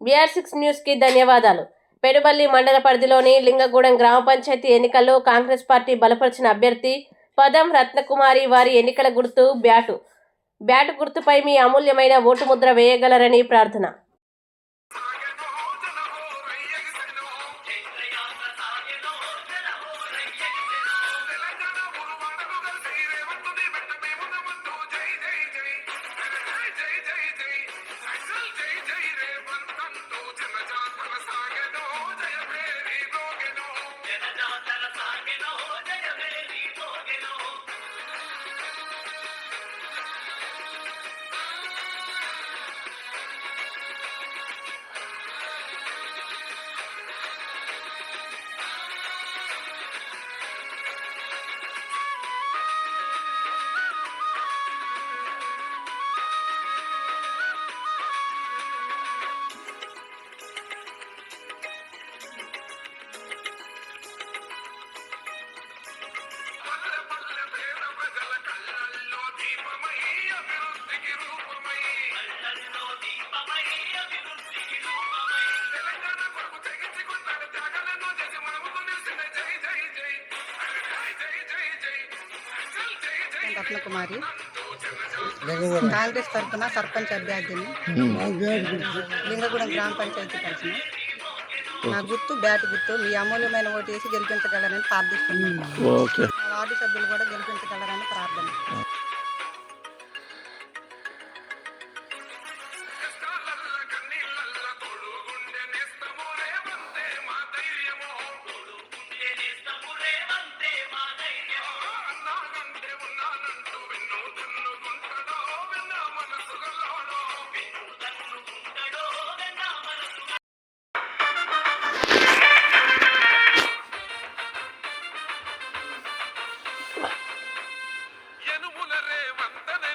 BR six న్యూస్కి ధన్యవాదాలు పెడుబల్లి మండల పరిధిలోని లింగగూడెం గ్రామ పంచాయతీ ఎన్నికల్లో కాంగ్రెస్ పార్టీ బలపరిచిన అభ్యర్థి పదం రత్నకుమారి వారి ఎన్నికల గుర్తు బ్యాటు బ్యాటు గుర్తుపై మీ అమూల్యమైన ఓటు ముద్ర వేయగలరని ప్రార్థన నేను రత్నకుమారి కాంగ్రెస్ తరఫున సర్పంచ్ అభ్యర్థిని. లింగగూడెం గ్రామ పంచాయతీ తరఫున. నా గుర్తు బ్యాట్ గుర్తు మీ అమూల్యమైన ఓటు వేసి గెలిపించగలరని ప్రార్థిస్తున్నాను. వార్డు సభ్యులు కూడా గెలిపించగలరని ప్రార్థన. ಮಂತನೆ